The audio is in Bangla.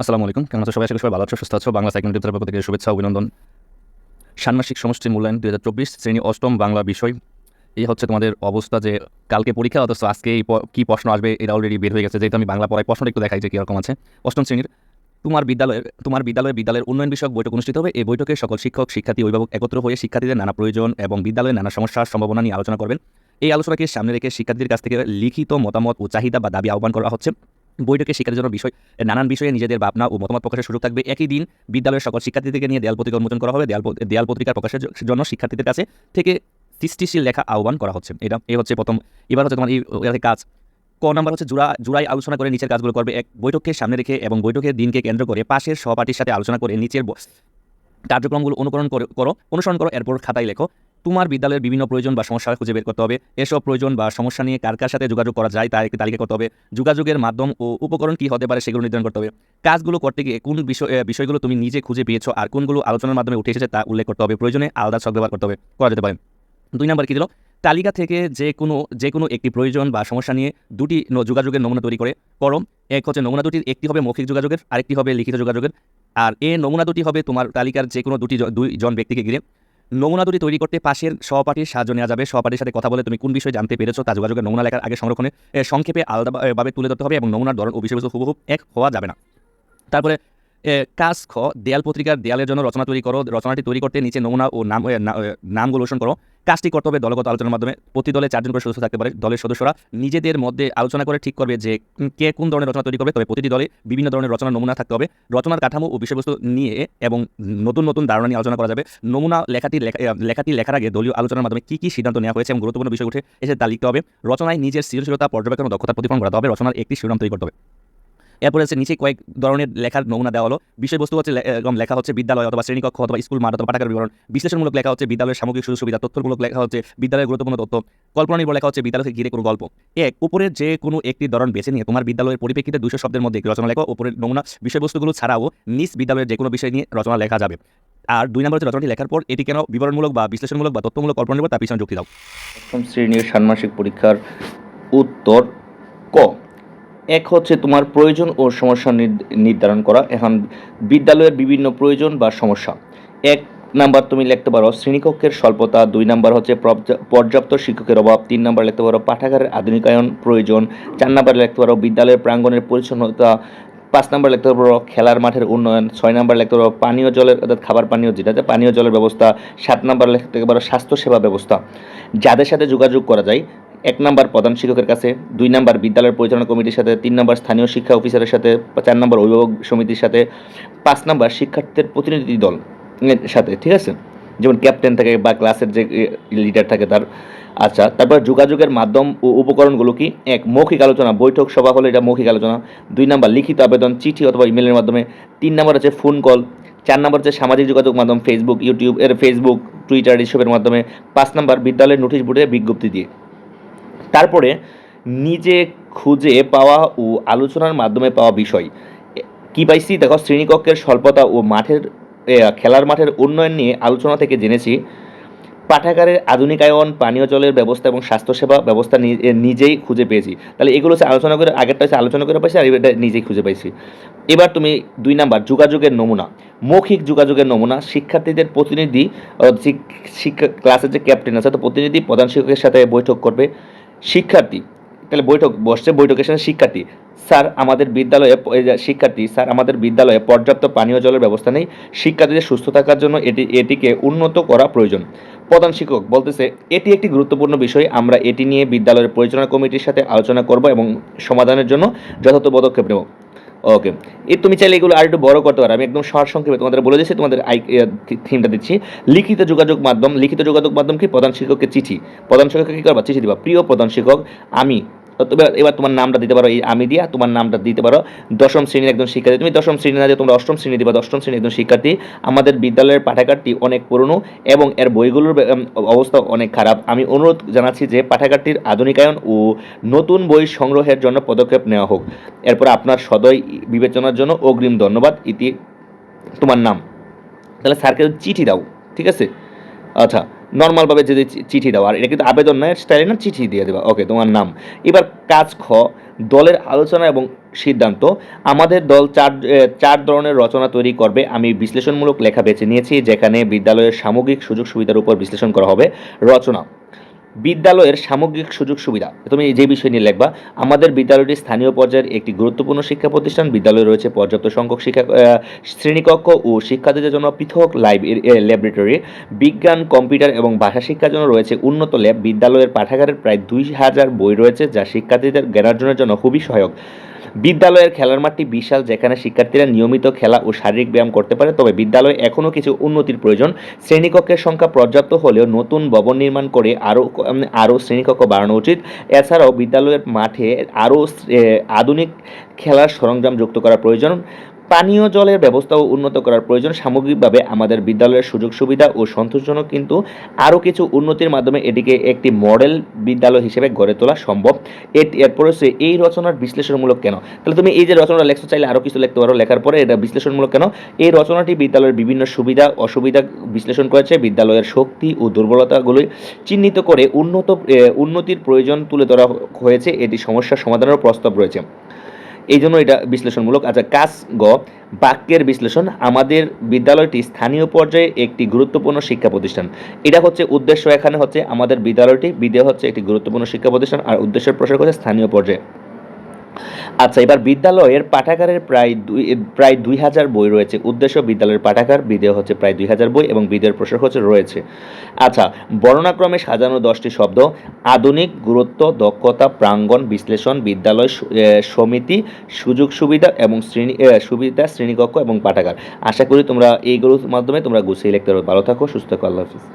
আসসালামু আলাইকুম। কেমন আছো সবাই? আশা সবাই ভালো আছো, সুস্থ আছো। বাংলা সাইকেল টিপসের পক্ষ থেকে শুভেচ্ছা, অভিনন্দন। ষান্মাসিক সমষ্টি মূল্যায়ন দুই হাজার চব্বিশ শ্রেণি অষ্টম বাংলা বিষয়। এই হচ্ছে তোমাদের অবস্থা যে কালকে পরীক্ষা, অথচ আজকে এই কী প্রশ্ন আসবে এটা অলরেডি বের হয়ে গেছে। যেহেতু আমি বাংলা পড়ায় প্রশ্নটা একটু দেখাই যে কীরকম আছে। অষ্টম শ্রেণির তোমার বিদ্যালয়ে তোমার বিদ্যালয়ে বিদ্যালয়ের উন্নয়ন বিষয়ক বৈঠক অনুষ্ঠিত হবে। এই বৈঠকে সকল শিক্ষক, শিক্ষার্থী, অভিভাবক একত্র হয়ে শিক্ষার্থীদের নানা প্রয়োজন এবং বিদ্যালয়ের নানা সমস্যার সম্ভাবনা নিয়ে আলোচনা করবেন। এই আলোচনাকে সামনে রেখে শিক্ষার্থীদের কাছ থেকে লিখিত মতামত ও চাহিদা বা দাবি আহ্বান করা হচ্ছে। বৈঠকে শিক্ষার্থীর জন্য বিষয়, নানান বিষয়ে নিজেদের ভাবনা ও মতামত প্রকাশের সুযোগ থাকবে। একই দিন বিদ্যালয়ের সকল শিক্ষার্থীদেরকে নিয়ে দেয়াল পত্রিকা উন্মোচন করা হবে। দেয়াল দেয়াল পত্রিকা প্রকাশের জন্য শিক্ষার্থীদের কাছে থেকে সৃষ্টিশীল লেখা আহ্বান করা হচ্ছে। এটা এই হচ্ছে প্রথম। এবার হচ্ছে তোমার এই কাজ। ক নাম্বার হচ্ছে জুড়া জুড়াই আলোচনা করে নিচের কাজগুলো করবে। এক বৈঠককে সামনে রেখে এবং বৈঠকের দিনকে কেন্দ্র করে পাশের সহপাঠীর সাথে আলোচনা করে নিচের কার্যক্রমগুলো অনুকরণ করো, অনুসরণ করো, এরপর খাতায় লেখো। তোমার বিদ্যালয়ের বিভিন্ন প্রয়োজন বা সমস্যা খুঁজে বের করতে হবে। এসব প্রয়োজন বা সমস্যা নিয়ে কার কার সাথে যোগাযোগ করা যায় তার একটি তালিকা করতে হবে। যোগাযোগের মাধ্যম ও উপকরণ কী হতে পারে সেগুলো নির্ধারণ করতে হবে। কাজগুলো করতে গিয়ে কোন বিষয় বিষয়গুলো তুমি নিজে খুঁজে পেয়েছ আর কোনগুলো আলোচনার মাধ্যমে উঠে এসেছে তা উল্লেখ করতে হবে। প্রয়োজনে আলাদা ছক ব্যবহার করতে হবে, করা যেতে পারে। দুই নম্বর কী দিল? তালিকা থেকে যে কোনো যে কোনো একটি প্রয়োজন বা সমস্যা নিয়ে দুটি যোগাযোগের নমুনা তৈরি করে। করো এক হচ্ছে নমুনা দুটির, একটি হবে মৌখিক যোগাযোগের, আরেকটি হবে লিখিত যোগাযোগের। আর এ নমুনা দুটি হবে তোমার তালিকার যে কোনো দুটি দুইজন ব্যক্তিকে ঘিরে। নমুনা দুটি তৈরি করতে পাশের সহপাঠীর সাহায্য নেওয়া যাবে। সহপাঠীর সাথে কথা বলে তুমি কোন বিষয়ে জানতে পেরেছ তা যোগাযোগের নমুনা লেখার আগে সংরক্ষণে সংক্ষেপে আলাদাভাবে তুলে ধরতে হবে এবং নমুনার ধরন ও বিষয়বস্তু হুবহু এক হওয়া যাবে না। তারপরে কাজ খ, দেয়াল পত্রিকার দেয়ালের জন্য রচনা তৈরি করো। রচনাটি তৈরি করতে নিচে নমুনা ও নাম নামগুলো রোশন করো। কাজটি করতে হবে দলগত আলোচনার মাধ্যমে। প্রতি দলে চারজন করে সদস্য থাকতে পারে দলের সদস্যরা। নিজেদের মধ্যে আলোচনা করে ঠিক করবে যে কে কোন ধরনের রচনা তৈরি করবে। তবে প্রতিটি দলে বিভিন্ন ধরনের রচনার নমুনা থাকতে হবে। রচনার কাঠামো ও বিষয়বস্তু নিয়ে এবং নতুন নতুন ধারণা নিয়ে আলোচনা করা যাবে। নমুনা লেখাটি লেখাটি লেখার আগে দলীয় আলোচনার মাধ্যমে কী কী সিদ্ধান্ত নেওয়া হয়েছে এবং গুরুত্বপূর্ণ বিষয় উঠে এসে তা লিখতে হবে। রচনায় নিজের সৃজনশীলতা, পর্যবেক্ষণ দক্ষতা প্রতিফলন করাতে হবে। রচনার একটি শিরোনাম তৈরি করতে হবে। এরপরে হচ্ছে নিচে কয়েক ধরনের লেখার নমুনা দেওয়া হলো। বিষয়বস্তু হচ্ছে এরকম লেখা হচ্ছে বিদ্যালয় অথবা শ্রেণীকক্ষ অথবা স্কুল মাঠ অথবা পাঠাগার বিবরণ। বিশ্লেষণমূলক লেখা হচ্ছে বিদ্যালয়ের সামগ্রিক সুযোগ সুবিধা তথ্যমূলক লেখা হচ্ছে বিদ্যালয়ের গুরুত্বপূর্ণ তথ্য। কল্পনা নির্ভর লেখা হচ্ছে বিদ্যালয়কে ঘিরে কোনো গল্প। এক উপরের যে কোনো একটি ধরন বেছে নিয়ে তোমার বিদ্যালয়ের পরিপ্রেক্ষিতে দুশো শব্দের মধ্যে একটি রচনা লেখো। উপরের নমুনা বিষয়বস্তুগুলো ছাড়াও নিজ বিদ্যালয়ের যে কোনো বিষয় নিয়ে রচনা লেখা যাবে। আর দুই নম্বর হচ্ছে রচনাটি লেখার পর এটি কেন বিবরণমূলক বা বিশ্লেষণমূলক বা তথ্যমূলক কল্পনা নির্ভর তার পিছনে যুক্তি দাও। অষ্টম শ্রেণির ষান্মাসিক পরীক্ষার উত্তর ক। এক হচ্ছে তোমার প্রয়োজন ও সমস্যা নির্ধারণ করা। এখন বিদ্যালয়ের বিভিন্ন প্রয়োজন বা সমস্যা। এক নাম্বার তুমি লিখতে পারো, শ্রেণীকক্ষের স্বল্পতা। দুই নাম্বার হচ্ছে পর্যাপ্ত শিক্ষকের অভাব। তিন নাম্বার লিখতে পারো, পাঠাগারের আধুনিকায়ন প্রয়োজন। চার নাম্বার লিখতে পারো, বিদ্যালয়ের প্রাঙ্গণের পরিচ্ছন্নতা। পাঁচ নাম্বার লিখতে পারো, খেলার মাঠের উন্নয়ন। ছয় নাম্বার লিখতে পারো, পানীয় জলের, অর্থাৎ খাবার পানীয় যেটাতে পানীয় জলের ব্যবস্থা। সাত নাম্বার লিখতে পারো, স্বাস্থ্যসেবা ব্যবস্থা। যাদের সাথে যোগাযোগ করা যায় এক নম্বর প্রধান শিক্ষকের কাছে, দুই নাম্বার বিদ্যালয়ের পরিচালনা কমিটির সাথে, তিন নাম্বার স্থানীয় শিক্ষা অফিসারের সাথে, চার নাম্বার অভিভাবক সমিতির সাথে, পাঁচ নাম্বার শিক্ষার্থীদের প্রতিনিধি দল সাথে, ঠিক আছে? যেমন ক্যাপ্টেন থাকে বা ক্লাসের যে লিডার থাকে তার আচ্ছা তারপর যোগাযোগের মাধ্যম ও উপকরণগুলো কি? এক, মৌখিক আলোচনা, বৈঠক, সভা হলে এটা মৌখিক আলোচনা। দুই নাম্বার লিখিত আবেদন, চিঠি অথবা ইমেলের মাধ্যমে। তিন নাম্বার আছে ফোন কল চার নাম্বার হচ্ছে সামাজিক যোগাযোগ মাধ্যম ফেসবুক ইউটিউব এর ফেসবুক টুইটার এসবের মাধ্যমে। পাঁচ নাম্বার বিদ্যালয়ের নোটিশ বোর্ডে বিজ্ঞপ্তি দিয়ে। তারপরে নিজে খুঁজে পাওয়া ও আলোচনার মাধ্যমে পাওয়া বিষয়। কি পাইছি? দেখো, শ্রেণীকক্ষের স্বল্পতা ও মাঠের খেলার মাঠের উন্নয়ন নিয়ে আলোচনা থেকে জেনেছি। পাঠাগারের আধুনিকায়ন, পানীয় জলের ব্যবস্থা এবং স্বাস্থ্যসেবা ব্যবস্থা নিজেই খুঁজে পেয়েছি। তাহলে এগুলো হচ্ছে আলোচনা করে, আগেরটা হচ্ছে আলোচনা করে পাইছি, আর এটা নিজেই খুঁজে পাইছি। এবার তুমি দুই নাম্বার, যোগাযোগের নমুনা। মৌখিক যোগাযোগের নমুনা। শিক্ষার্থীদের প্রতিনিধি শিক্ষা, ক্লাসের যে ক্যাপ্টেন আছে, তো প্রতিনিধি প্রধান শিক্ষকের সাথে বৈঠক করবে। শিক্ষার্থী, তাহলে বৈঠক, বসছে বৈঠকের সাথে শিক্ষার্থী। স্যার, আমাদের বিদ্যালয়ে শিক্ষার্থী, স্যার, আমাদের বিদ্যালয়ে পর্যাপ্ত পানীয় জলের ব্যবস্থা নেই। শিক্ষার্থীদের সুস্থ থাকার জন্য এটি, এটিকে উন্নত করা প্রয়োজন। প্রধান শিক্ষক বলতেছে, এটি একটি গুরুত্বপূর্ণ বিষয়। আমরা এটি নিয়ে বিদ্যালয়ের পরিচালনা কমিটির সাথে আলোচনা করব এবং সমাধানের জন্য যথাযথ পদক্ষেপ নেব। ওকে এ তুমি চাইলে এগুলো আর একটু বড় করতে পারো। আমি একদম সহজ সংক্ষেপে তোমাদের বলে দিচ্ছি তোমাদের আই থিমটা দিচ্ছি। লিখিত যোগাযোগ মাধ্যম, লিখিত যোগাযোগ মাধ্যম কি? প্রধান শিক্ষককে চিঠি। প্রধান শিক্ষককে কী করবা? চিঠি দিবা। প্রিয় প্রধান শিক্ষক, আমি এবার তোমার নামটা দিতে পারো এই আমি দিয়া, তোমার নামটা দিতে পারো দশম শ্রেণির একজন শিক্ষার্থী। তুমি দশম শ্রেণি না দিয়ে তোমরা অষ্টম শ্রেণি দিবা, দশম শ্রেণির একজন শিক্ষার্থী। আমাদের বিদ্যালয়ের পাঠাগারটি অনেক পুরনো এবং এর বইগুলোর অবস্থা অনেক খারাপ। আমি অনুরোধ জানাচ্ছি যে পাঠাগারটির আধুনিকায়ন ও নতুন বই সংগ্রহের জন্য পদক্ষেপ নেওয়া হোক। এরপর আপনার সদয় বিবেচনার জন্য অগ্রিম ধন্যবাদ। ইতি তোমার নাম। তাহলে স্যারকে চিঠি দাও, ঠিক আছে? আচ্ছা। নর্মালভাবে যদি চিঠি দেওয়া আর এটা কিন্তু আবেদন নয় স্টাইলে না চিঠি দিয়ে দেবা। ওকে তোমার নাম। এবার কাজ খ, দলের আলোচনা এবং সিদ্ধান্ত। আমাদের দল চার চার ধরনের রচনা তৈরি করবে। আমি বিশ্লেষণমূলক লেখা বেছে নিয়েছি, যেখানে বিদ্যালয়ের সামগ্রিক সুযোগ সুবিধার উপর বিশ্লেষণ করা হবে। রচনা। বিদ্যালয়ের সামগ্রিক সুযোগ সুবিধা। তুমি যে বিষয় নিয়ে লিখবা, আমাদের বিদ্যালয়টি স্থানীয় পর্যায়ের একটি গুরুত্বপূর্ণ শিক্ষা প্রতিষ্ঠান। বিদ্যালয়ে রয়েছে পর্যাপ্ত সংখ্যক শিক্ষা শ্রেণীকক্ষ ও শিক্ষার্থীদের জন্য পৃথক লাইব ল্যাবরেটরি। বিজ্ঞান, কম্পিউটার এবং ভাষা শিক্ষার জন্য রয়েছে উন্নত ল্যাব। বিদ্যালয়ের পাঠাগারের প্রায় দুই হাজার বই রয়েছে, যা শিক্ষার্থীদের জ্ঞানার্জনের জন্য খুবই সহায়ক। বিদ্যালয়ের খেলার মাঠটি বিশাল, যেখানে শিক্ষার্থীরা নিয়মিত খেলা ও শারীরিক ব্যায়াম করতে পারে। তবে বিদ্যালয়ে এখনও কিছু উন্নতির প্রয়োজন। শ্রেণীকক্ষের সংখ্যা পর্যাপ্ত হলেও নতুন ভবন নির্মাণ করে আরও আরও শ্রেণীকক্ষ বাড়ানো উচিত। এছাড়াও বিদ্যালয়ের মাঠে আরও আধুনিক খেলার সরঞ্জাম যুক্ত করা প্রয়োজন। পানীয় জলের ব্যবস্থাও উন্নত করার প্রয়োজন। সামগ্রিকভাবে আমাদের বিদ্যালয়ের সুযোগ সুবিধা ও সন্তোষজনক কিন্তু আরও কিছু উন্নতির মাধ্যমে এটিকে একটি মডেল বিদ্যালয় হিসেবে গড়ে তোলা সম্ভব। এর এরপর হচ্ছে এই রচনার বিশ্লেষণমূলক কেন? তাহলে তুমি এই যে রচনাটা লেখছো, চাইলে আরও কিছু লিখতে পারো। লেখার পরে এটা বিশ্লেষণমূলক কেন? এই রচনাটি বিদ্যালয়ের বিভিন্ন সুবিধা, অসুবিধা বিশ্লেষণ করেছে। বিদ্যালয়ের শক্তি ও দুর্বলতাগুলি চিহ্নিত করে উন্নত উন্নতির প্রয়োজন তুলে ধরা হয়েছে। এটি সমস্যার সমাধানের প্রস্তাব রয়েছে। এই জন্য এটা বিশ্লেষণমূলক। আচ্ছা কাজ গ, বাক্যের বিশ্লেষণ আমাদের বিদ্যালয়টি স্থানীয় পর্যায়ে একটি গুরুত্বপূর্ণ শিক্ষা প্রতিষ্ঠান। এটা হচ্ছে উদ্দেশ্য এখানে হচ্ছে আমাদের বিদ্যালয়টি, বিদ্যা হচ্ছে একটি গুরুত্বপূর্ণ শিক্ষা প্রতিষ্ঠান, আর উদ্দেশ্যের প্রসার হচ্ছে স্থানীয় পর্যায়ে। আচ্ছা এবার বিদ্যালয়ের পাঠাগারের প্রায় দুই প্রায় দুই হাজার বই রয়েছে। উদ্দেশ্য, বিদ্যালয়ের পাঠাগার, বিদেয় হচ্ছে প্রায় দুই হাজার বই এবং বিদেয়ের প্রসার হচ্ছে, রয়েছে। আচ্ছা বর্ণনাক্রমে সাজানো দশটি শব্দ, আধুনিক, গুরুত্ব, দক্ষতা, প্রাঙ্গণ, বিশ্লেষণ, বিদ্যালয় সমিতি, সুযোগ, সুবিধা এবং শ্রেণি সুবিধা, শ্রেণীকক্ষ এবং পাঠাগার। আশা করি তোমরা এইগুলোর মাধ্যমে তোমরা গুছিয়ে লিখতে পারবে ভালো থাকো, সুস্থ থাকো, আল্লাহ হাফিজ।